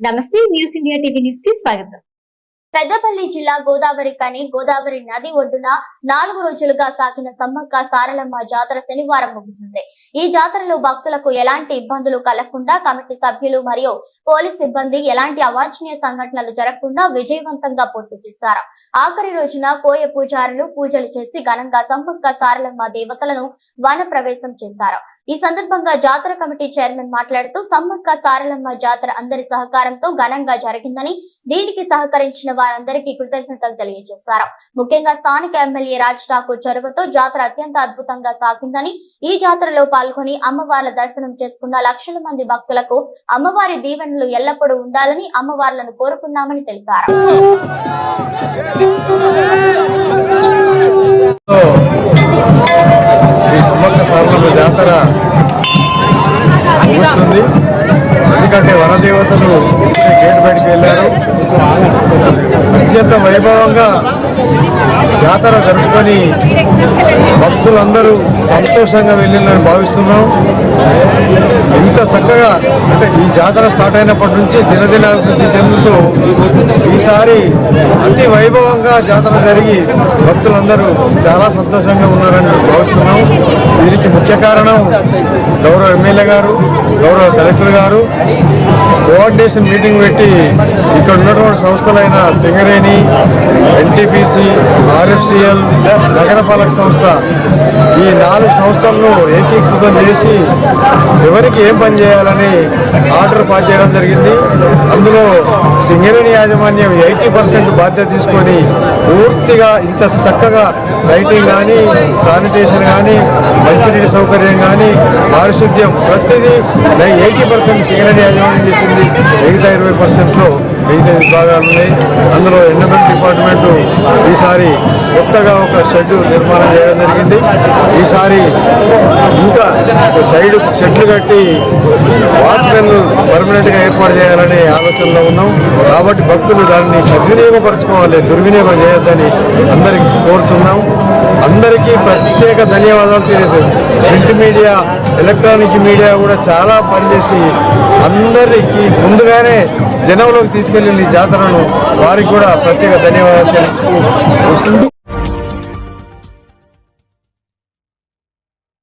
నమస్తే news India TV న్యూస్కి స్వాగతం. పెద్దపల్లి జిల్లా గోదావరి కని గోదావరి నది ఒడ్డున నాలుగు రోజులుగా సాగిన సమ్మక్క సారలమ్మ జాతర శనివారం ముగిసింది. ఈ జాతరలో భక్తులకు ఎలాంటి ఇబ్బందులు కలగకుండా కమిటీ సభ్యులు మరియు పోలీస్ సిబ్బంది ఎలాంటి అవాంఛనీయ సంఘటనలు జరగకుండా విజయవంతంగా పూర్తి చేశారు. ఆఖరి రోజున కోయ పూజారులు పూజలు చేసి ఘనంగా సమ్మక్క సారలమ్మ దేవతలను వన ప్రవేశం చేశారు. ఈ సందర్భంగా జాతర కమిటీ చైర్మన్ మాట్లాడుతూ సమ్మక్క సారలమ్మ జాతర అందరి సహకారంతో ఘనంగా జరిగిందని దీనికి సహకరించిన వారందరికీ కృతజ్ఞతలు తెలియజేశారు. ముఖ్యంగా స్థానిక ఎమ్మెల్యే రాజ్ ఠాకూర్ చొరవతో జాతర అత్యంత అద్భుతంగా సాగిందని ఈ జాతరలో పాల్గొని అమ్మవార్ల దర్శనం చేసుకున్న లక్షల మంది భక్తులకు అమ్మవారి దీవెనలు ఎల్లప్పుడూ ఉండాలని అమ్మవార్లను కోరుకున్నామని తెలిపారు. ముగుస్తుంది ఎందుకంటే వనదేవతలు గేట్ బయటికి వెళ్ళారు. అత్యంత వైభవంగా జాతర జరుపుకొని భక్తులందరూ సంతోషంగా వెళ్ళిందని భావిస్తున్నాం. ఇంత చక్కగా అంటే ఈ జాతర స్టార్ట్ అయినప్పటి నుంచి దినదినాభివృద్ధి చెందుతూ ఈసారి అతి వైభవంగా జాతర జరిగి భక్తులందరూ చాలా సంతోషంగా ఉన్నారని భావిస్తున్నాం. దీనికి ముఖ్య కారణం గౌరవ ఎమ్మెల్యే గారు గౌరవ కలెక్టర్ గారు. కోఆర్డినేషన్ మీటింగ్ పెట్టి ఇక్కడ ఉన్నటువంటి సంస్థలైన సింగరేణి ఎన్టీపీసీ ఆర్ఎఫ్సిఎల్ నగరపాలక సంస్థ ఈ నాలుగు సంస్థలను ఏకీకృతం చేసి ఎవరికి ఏం పని చేయాలని ఆర్డర్ పాస్ చేయడం జరిగింది. అందులో సింగరేణి యాజమాన్యం ఎయిటీ పర్సెంట్ బాధ్యత తీసుకొని పూర్తిగా ఇంత చక్కగా లైటింగ్ కానీ శానిటేషన్ కానీ మంచినీటి సౌకర్యం కానీ పారిశుద్ధ్యం ప్రతిదీ ఎయిటీ పర్సెంట్ సింగరేణి యాజమాన్యం చేసింది. మిగతా ఇరవై పర్సెంట్లో మిగతా విభాగాలు ఉన్నాయి. అందులో ఎండమెంట్ డిపార్ట్మెంటు ఈసారి కొత్తగా ఒక షెడ్ నిర్మాణం చేయడం జరిగింది. ఈసారి ఇంకా సైడ్ షెడ్లు కట్టి వాచ్మెన్లు పర్మనెంట్గా ఏర్పాటు చేయాలనే ఆలోచనలో ఉన్నాం. కాబట్టి భక్తులు దాన్ని సద్వినియోగపరచుకోవాలి దుర్వినియోగం చేయొద్దని అందరికీ కోరుతున్నాం అందరికీ ప్రత్యేక ధన్యవాదాలు తెలియజేస్తాం ప్రింట్ మీడియా ఎలక్ట్రానిక్ మీడియా కూడా చాలా పనిచేసి అందరికీ ముందుగానే జనంలోకి తీసుకెళ్ళిన ఈ జాతరను వారికి కూడా ప్రత్యేక ధన్యవాదాలు తెలుస్తూ